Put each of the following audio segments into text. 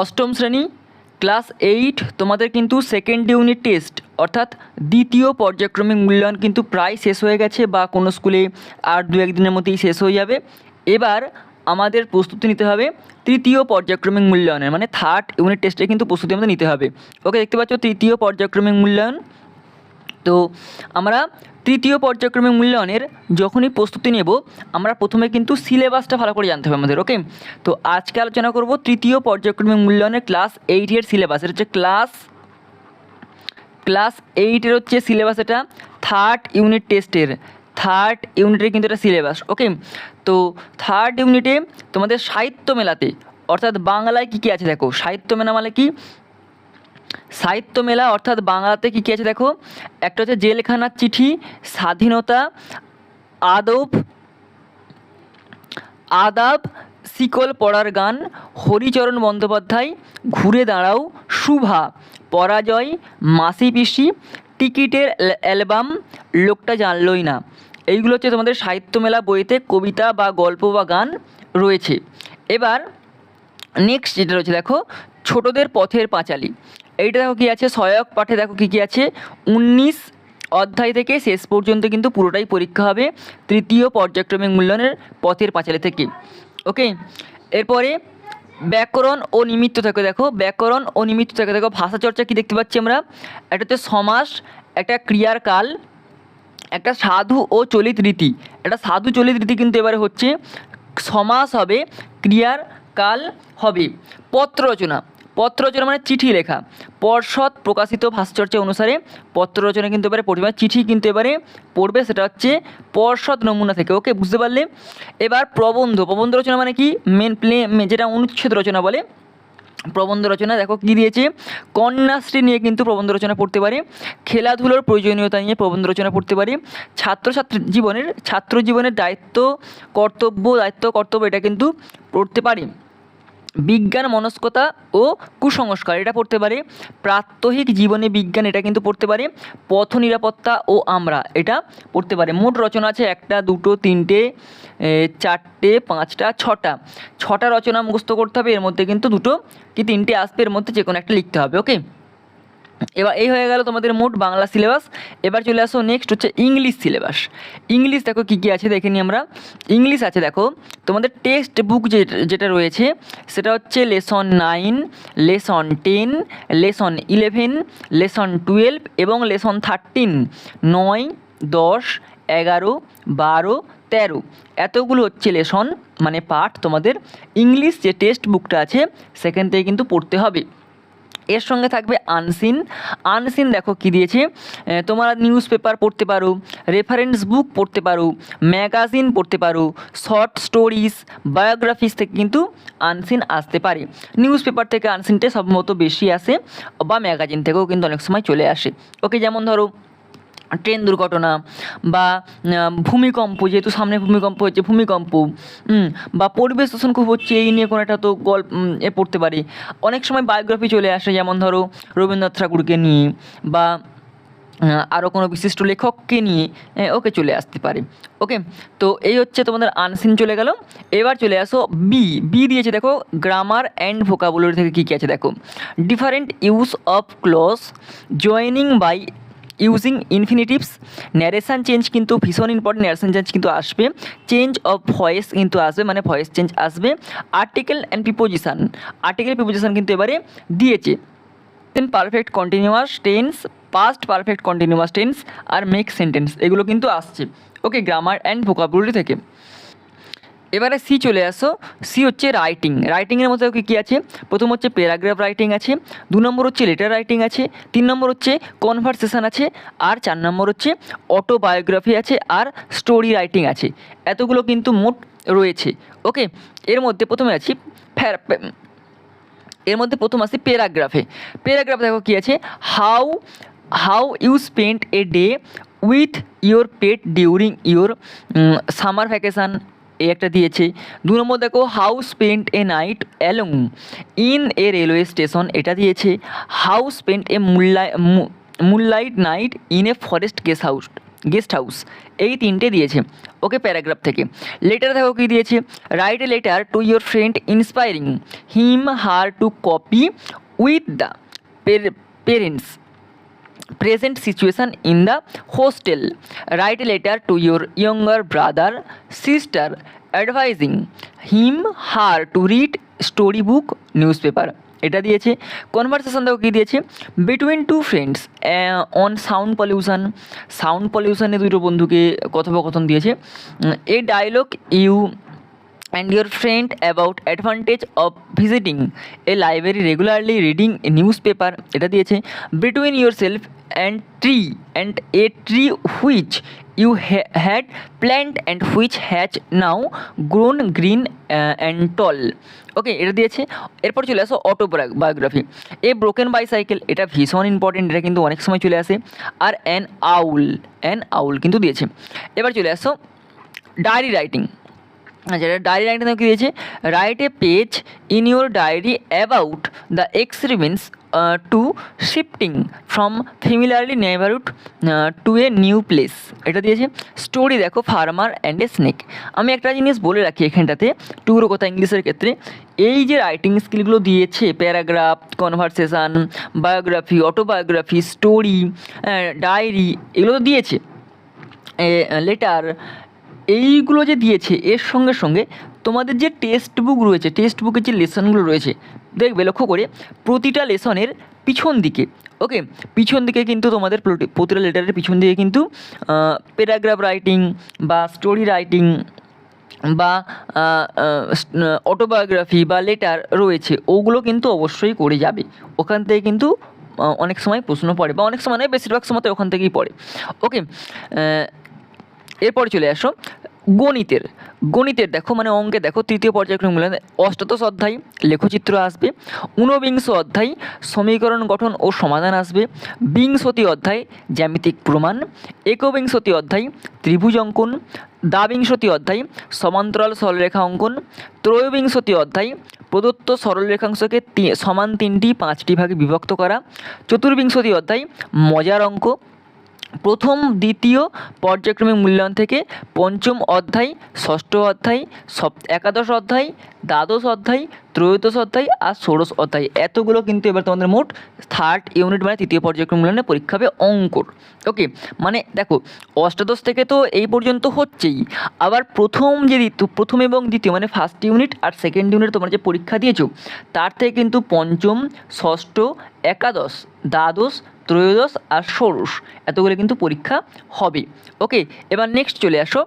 অষ্টম শ্রেণি, class eight, তোমাদের কিন্তু সেকেন্ড ইউনিট টেস্ট অর্থাৎ দ্বিতীয় পর্যায়ক্রমিক মূল্যায়ন কিন্তু প্রায় শেষ হয়ে গেছে বা কোনো স্কুলে আর দু একদিনের মধ্যেই শেষ হয়ে যাবে। এবার আমাদের প্রস্তুতি নিতে হবে তৃতীয় পর্যায়ক্রমিক মূল্যায়নের মানে থার্ড ইউনিট টেস্টে কিন্তু প্রস্তুতি আমাদের নিতে হবে। ওকে দেখতে পাচ্ছ তৃতীয় পর্যায়ক্রমিক মূল্যায়ন। তো আমরা তৃতীয় পর্যায়ক্রমিক মূল্যায়নের যখনই প্রস্তুতি নেব, আমরা প্রথমে কিন্তু সিলেবাসটা ভালো করে জানতে হবে আমাদের ওকে তো আজকে আলোচনা করব তৃতীয় পর্যায়ক্রমিক মূল্যায়নের ক্লাস এইটের সিলেবাস এটা হচ্ছে ক্লাস ক্লাস এইটের হচ্ছে সিলেবাস এটা থার্ড ইউনিট টেস্টের থার্ড ইউনিটের কিন্তু এটা সিলেবাস ওকে তো থার্ড ইউনিটে তোমাদের সাহিত্য মেলাতে, অর্থাৎ বাংলায় কী কী আছে দেখো, সাহিত্য মেলা মানে কি? সাহিত্য মেলা, অর্থাৎ বাংলাতে কী কী আছে দেখো? একটা হচ্ছে জেলখানার চিঠি, স্বাধীনতা, আদব, আদাব, শিকল পড়ার গান, হরিচরণ বন্দ্যোপাধ্যায়, ঘুরে দাঁড়াও, শুভা, পরাজয়, মাসি পিসি, টিকিটের অ্যালবাম, লোকটা জানলই না। এইগুলো হচ্ছে তোমাদের সাহিত্য মেলা বইতে কবিতা বা গল্প বা গান রয়েছে। এবার নেক্সট যেটা রয়েছে দেখো, ছোটদের পথের পাঁচালী। এইটা দেখো কী আছে, সহায়ক পাঠে দেখো কী কী আছে। উনিশ অধ্যায় থেকে শেষ পর্যন্ত কিন্তু পুরোটাই পরীক্ষা হবে তৃতীয় পর্যায়ক্রমিক মূল্যায়নের পথের পাঁচালী থেকে। ওকে? এরপরে ব্যাকরণ ও নিমিত্ত থাকে দেখো, ব্যাকরণ ও নিমিত্ত থাকে দেখো, ভাষা চর্চা কী দেখতে পাচ্ছি আমরা? একটা হচ্ছে সমাস, একটা ক্রিয়ার কাল, একটা সাধু ও চলিত রীতি। একটা সাধু চলিত রীতি কিন্তু এবারে হচ্ছে, সমাস হবে, ক্রিয়ার কাল হবে। পত্র রচনা। পত্র রচনা মানে চিঠি লেখা। পর্ষদ প্রকাশিত ভাস্কর্য অনুসারে পত্র রচনা কিন্তু এবারে পড়বে মানে চিঠি কিন্তু এবারে পড়বে, সেটা হচ্ছে পর্ষদ নমুনা থেকে। ওকে, বুঝতে পারলে? এবার প্রবন্ধ প্রবন্ধ রচনা মানে কি? মেন প্লে যেটা অনুচ্ছেদ রচনা বলে। প্রবন্ধ রচনা, দেখো কী দিয়েছে? কন্যাশ্রী নিয়ে কিন্তু প্রবন্ধ রচনা পড়তে পারে। খেলাধুলোর প্রয়োজনীয়তা নিয়ে প্রবন্ধ রচনা পড়তে পারে। ছাত্রছাত্রী জীবনের ছাত্র জীবনের দায়িত্ব, কর্তব্য দায়িত্ব, কর্তব্য, এটা কিন্তু পড়তে পারে। বিজ্ঞান, মনস্কতা ও কুসংস্কার, এটা পড়তে পারে। প্রাত্যহিক জীবনে বিজ্ঞান, এটা কিন্তু পড়তে পারে। পথ নিরাপত্তা ও আমরা, এটা পড়তে পারে। মোট রচনা আছে একটা, দুটো, তিনটে চারটে, পাঁচটা, ছটা। ছটা রচনা মুখস্থ করতে হবে, এর মধ্যে কিন্তু দুটো কি তিনটে আসবে, এর মধ্যে যে কোনো একটা লিখতে হবে ওকে এবার এই হয়ে গেল তোমাদের মোট বাংলা সিলেবাস এবার চলে আসো নেক্সট হচ্ছে ইংলিশ সিলেবাস ইংলিশ দেখো কী কী আছে দেখে নিই আমরা। ইংলিশ আছে দেখো, তোমাদের টেক্সট বুক যেটা রয়েছে, সেটা হচ্ছে lesson nine lesson ten lesson eleven lesson twelve এবং লেসন থার্টিন নয়, দশ, এগারো, বারো, তেরো। এতগুলো হচ্ছে লেসন মানে পাঠ তোমাদের ইংলিশ যে টেক্সট বুকটা আছে, সেখান থেকে কিন্তু পড়তে হবে। এর সঙ্গে থাকবে আনসিন। আনসিন দেখো কি দিয়েছে। তোমরা নিউজ পেপার পড়তে পারো রেফারেন্স বুক পড়তে পারো ম্যাগাজিন পড়তে পারো শর্ট স্টোরিজ বায়োগ্রাফিস থেকে কিন্তু আনসিন আসতে পারে। নিউজ পেপার থেকে আনসিনটা সম্ভবত বেশি আসে, বা ম্যাগাজিন থেকেও কিন্তু অনেক সময় চলে আসে। ওকে, যেমন ধরো ট্রেন দুর্ঘটনা বা ভূমিকম্প, যেহেতু সামনে ভূমিকম্প হচ্ছে, ভূমিকম্প বা পরিবেশ দূষণ খুব হচ্ছে, এই নিয়ে কোনো একটা তো গল্প এ পড়তে পারি। অনেক সময় বায়োগ্রাফি চলে আসে, যেমন ধরো রবীন্দ্রনাথ ঠাকুরকে নিয়ে বা আরও কোনো বিশিষ্ট লেখককে নিয়ে ওকে চলে আসতে পারে। ওকে, তো এই হচ্ছে তোমাদের আনসিন চলে গেল। এবার চলে আসো বি বি দিয়েছে দেখো গ্রামার অ্যান্ড ভোকাবুলারি থেকে কী কী আছে দেখো। Different use of clause joining by using infinitives narration change কিন্তু ভীষণ ইম্পর্টেন্ট ন্যারেশান চেঞ্জ কিন্তু আসবে চেঞ্জ অফ ভয়েস কিন্তু আসবে মানে ভয়েস চেঞ্জ আসবে article and preposition article preposition কিন্তু এবারে দিয়েছে। Then perfect continuous tense past perfect continuous tense আর মেক সেন্টেন্স এগুলো কিন্তু আসছে। ওকে গ্রামার অ্যান্ড ভোকাবুলারি থেকে। এবারে সি চলে আসো। সি হচ্ছে রাইটিং রাইটিংয়ের মধ্যে কী কী আছে? প্রথম হচ্ছে প্যারাগ্রাফ রাইটিং আছে, দু নম্বর হচ্ছে লেটার রাইটিং আছে, তিন নম্বর হচ্ছে কনভারসেশন আছে, আর চার নম্বর হচ্ছে অটোবায়োগ্রাফি আছে, আর স্টোরি রাইটিং আছে। এতগুলো কিন্তু মোট রয়েছে। ওকে এর মধ্যে প্রথমে আছি এর মধ্যে প্রথম আসছে প্যারাগ্রাফে প্যারাগ্রাফ দেখো কী আছে? How how you spend a day with your pet during your summer vacation এই একটা দিয়েছে। দু নম্বর দেখো how spend a night along in a railway station এটা দিয়েছে। How spend a মুল্লাই moonlight night in a forest guest house guest house এই তিনটে দিয়েছে। ওকে প্যারাগ্রাফ থেকে। লেটার দেখো কী দিয়েছে? Write a letter to your friend inspiring him her to cope with the parents present situation in the hostel write a letter to your younger brother sister advising him her to read storybook newspaper এটা দিয়েছে conversation দেখো কী দিয়েছে between two friends on sound pollution sound পলিউশনে দুটো বন্ধুকে কথোপকথন দিয়েছে a dialogue you and your friend about advantage of visiting a library regularly reading a newspaper এটা দিয়েছে between yourself and tree and a tree which you ha- had planted and which has now grown green uh, and tall ওকে এটা দিয়েছে এরপর চলে আসো autobiography এ broken bicycle এটা ভীষণ important এটা কিন্তু অনেক সময় চলে আসে আর অ্যান আউল অ্যান আউল কিন্তু দিয়েছে এবার চলে আসো ডায়েরি রাইটিং আচ্ছা এটা ডায়েরি রাইটিং কী দিয়েছে write a page in your diary about the experiments to shifting from familiarly neighbourhood to a new place এটা দিয়েছে স্টোরি দেখো ফার্মার অ্যান্ড এ স্নেক আমি একটা জিনিস বলে রাখি এখানটাতে, টুকরো কথা ইংলিশের ক্ষেত্রে। এই যে রাইটিং স্কিলগুলো দিয়েছে paragraph conversation biography autobiography story diary এগুলো দিয়েছে। লেটার এইগুলো যে দিয়েছে, এর সঙ্গে সঙ্গে তোমাদের যে টেক্সট বুক রয়েছে টেক্সট বুকের যে লেসনগুলো রয়েছে, দেখবে লক্ষ্য করে প্রতিটা লেসনের পিছন দিকে ওকে পিছন দিকে কিন্তু তোমাদের প্রতি- প্রতিটা লেটারের পিছন দিকে কিন্তু প্যারাগ্রাফ রাইটিং বা স্টোরি রাইটিং বা অটোবায়োগ্রাফি বা লেটার রয়েছে, ওগুলো কিন্তু অবশ্যই করে যাবে। ওখান থেকে কিন্তু অনেক সময় প্রশ্ন পড়ে, বা অনেক সময় নয়, বেশিরভাগ সময় তো ওখান থেকেই পড়ে ওকে এরপর চলে আসো, গণিতের। গণিতের দেখো মানে অঙ্কে দেখো, তৃতীয় পর্যায়ক্রম মূল্যায়ন। অষ্টাদশ অধ্যায়, লেখচিত্র আসবে। ঊনবিংশ অধ্যায়, সমীকরণ গঠন ও সমাধান আসবে। বিংশতি অধ্যায়, জ্যামিতিক প্রমাণ। একবিংশতি অধ্যায়, ত্রিভুজ অঙ্কন। দ্বাবিংশতি অধ্যায়, সমান্তরাল সরলরেখা অঙ্কন। ত্রয়োবিংশতি অধ্যায়, প্রদত্ত সরলরেখাংশকে সমান তিনটি, পাঁচটি ভাগে বিভক্ত করা। চতুর্বিংশতি অধ্যায়, মজার অঙ্ক। প্রথম দ্বিতীয় পর্যায়ক্রমিক মূল্যায়ন থেকে পঞ্চম অধ্যায়, ষষ্ঠ অধ্যায় সপ একাদশ অধ্যায়, দ্বাদশ অধ্যায়, ত্রয়োদশ অধ্যায় আর ষোড়শ অধ্যায়। এতগুলো কিন্তু এবার তোমাদের মোট থার্ড ইউনিট মানে তৃতীয় পর্যায়ক্রম মূল্যায়নে পরীক্ষা হবে অঙ্কর। ওকে মানে দেখো, অষ্টাদশ থেকে তো এই পর্যন্ত হচ্ছেই। আবার প্রথম যে দ্বিতীয়, প্রথম এবং দ্বিতীয় মানে ফার্স্ট ইউনিট আর সেকেন্ড ইউনিট তোমরা যে পরীক্ষা দিয়েছ, তার থেকে কিন্তু পঞ্চম, ষষ্ঠ, একাদশ, দ্বাদশ ত্রয়োদশ আর ষোড়শ। এতগুলো কিন্তু পরীক্ষা হবে। ওকে, এবার নেক্সট চলে আসো।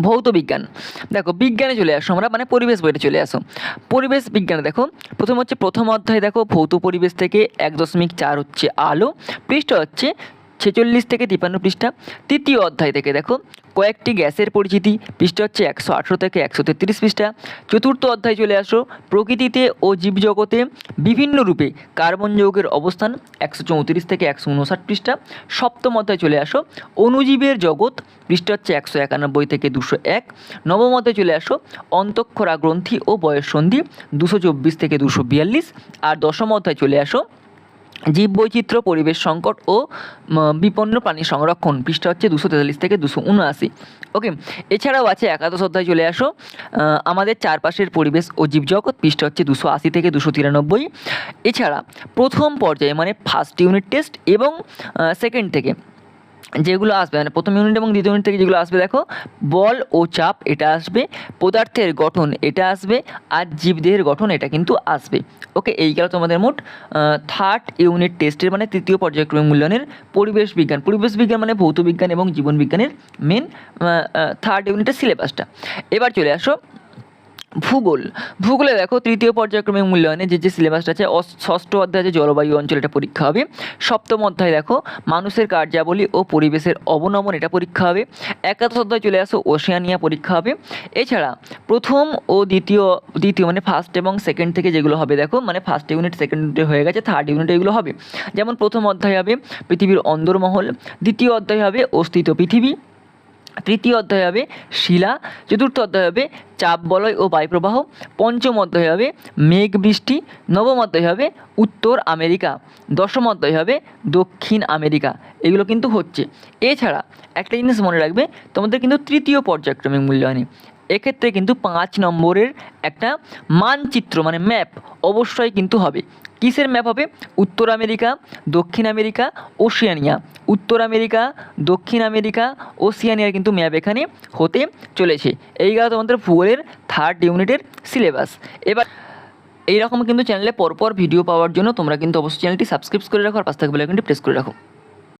ভৌত বিজ্ঞান। দেখো, বিজ্ঞানে চলে আসো আমরা মানে পরিবেশ বইটা চলে আসো। পরিবেশ বিজ্ঞানে, দেখো, প্রথম হচ্ছে প্রথম অধ্যায়, দেখো, ভৌত পরিবেশ থেকে এক দশমিক চার হচ্ছে আলো, পৃষ্ঠ হচ্ছে ছেচল্লিশ থেকে তিপ্পান্ন পৃষ্ঠা। তৃতীয় অধ্যায় থেকে দেখো, কয়েকটি গ্যাসের পরিচিতি, পৃষ্ঠা হচ্ছে একশো আঠেরো থেকে একশো তেত্রিশ পৃষ্ঠা। চতুর্থ অধ্যায় চলে আসো, প্রকৃতিতে ও জীবজগতে বিভিন্ন রূপে কার্বন যৌগের অবস্থান, একশো চৌত্রিশ থেকে একশো উনষাট পৃষ্ঠা। সপ্তম অধ্যায় চলে আসো অণুজীবের জগৎ, পৃষ্ঠা হচ্ছে একশো একানব্বই থেকে দুশো এক। নবম অধ্যায় চলে আসো, অন্তঃক্ষরা গ্রন্থি ও বয়ঃসন্ধি, দুশো চব্বিশ থেকে দুশো বিয়াল্লিশ। আর দশম অধ্যায় চলে আসো জীববৈচিত্র্য, পরিবেশ সংকট ও বিপন্ন প্রাণী সংরক্ষণ, পৃষ্ঠা হচ্ছে দুশো তেতাল্লিশ থেকে দুশো উনআশি। ওকে এছাড়াও আছে একাদশ অধ্যায়, চলে আসো। আমাদের চারপাশের পরিবেশ ও জীবজগৎ, পৃষ্ঠা হচ্ছে দুশো আশি থেকে দুশো তিরানব্বই। এছাড়া প্রথম পর্যায়ে মানে ফার্স্ট ইউনিট টেস্ট এবং সেকেন্ড থেকে। যেগুলো আসবে মানে প্রথম ইউনিট এবং দ্বিতীয় ইউনিট থেকে যেগুলো আসবে, দেখো, বল ও চাপ, এটা আসবে, পদার্থের গঠন, এটা আসবে, আর জীবদেহের গঠন, এটা কিন্তু আসবে। ওকে এই গেল তোমাদের মোট থার্ড ইউনিট টেস্টের মানে তৃতীয় পর্যায়ক্রমিক মূল্যায়নের পরিবেশ বিজ্ঞান। পরিবেশ বিজ্ঞান মানে ভৌত বিজ্ঞান এবং জীবন বিজ্ঞানের মেন থার্ড ইউনিটের সিলেবাসটা এবার চলে আসো ভূগোল। ভূগোলে দেখো তৃতীয় পর্যায়ক্রমিক মূল্যায়নে যে যে সিলেবাসটা আছে ষষ্ঠ অধ্যায় যে জলবায়ু অঞ্চল এটা পরীক্ষা হবে। সপ্তম অধ্যায় দেখো, মানুষের কার্যাবলী ও পরিবেশের অবনমন এটা পরীক্ষা হবে। একাদশ অধ্যায় চলে আসো, ওশিয়ানিয়া পরীক্ষা হবে। এছাড়া প্রথম ও দ্বিতীয় দ্বিতীয় মানে ফার্স্ট এবং সেকেন্ড থেকে যেগুলো হবে দেখো মানে ফার্স্ট ইউনিট সেকেন্ড ইউনিটে হয়ে গেছে থার্ড ইউনিট এগুলো হবে। যেমন প্রথম অধ্যায় হবে পৃথিবীর অন্দরমহল, দ্বিতীয় অধ্যায় হবে অস্তিত্ব পৃথিবী তৃতীয় অধ্যায় হবে শিলা, চতুর্থ অধ্যায় হবে চাপ বলয় ও বায়ুপ্রবাহ, পঞ্চম অধ্যায় হবে মেঘ বৃষ্টি, নবম অধ্যায় হবে উত্তর আমেরিকা, দশম অধ্যায় হবে দক্ষিণ আমেরিকা। এগুলো কিন্তু হচ্ছে। এছাড়া একটা জিনিস মনে রাখবে, তোমাদের কিন্তু তৃতীয় পর্যায়ক্রমিক মূল্যায়নে। এক্ষেত্রে কিন্তু পাঁচ নম্বরের একটা মানচিত্র মানে ম্যাপ অবশ্যই কিন্তু হবে। কিসের ম্যাপ হবে? উত্তর আমেরিকা, দক্ষিণ আমেরিকা, ওশিয়ানিয়া। উত্তর আমেরিকা, দক্ষিণ আমেরিকা, ওশিয়ানিয়ার কিন্তু ম্যাপ এখানে হতে চলেছে। এই গেল তোমাদের ভূগোলের থার্ড ইউনিটের সিলেবাস এবার এইরকম কিন্তু চ্যানেলে পরপর ভিডিও পাওয়ার জন্য তোমরা কিন্তু অবশ্যই চ্যানেলটি সাবস্ক্রাইব করে রাখো আর পাশ থেকে বেল আইকনটি প্রেস করে রাখো।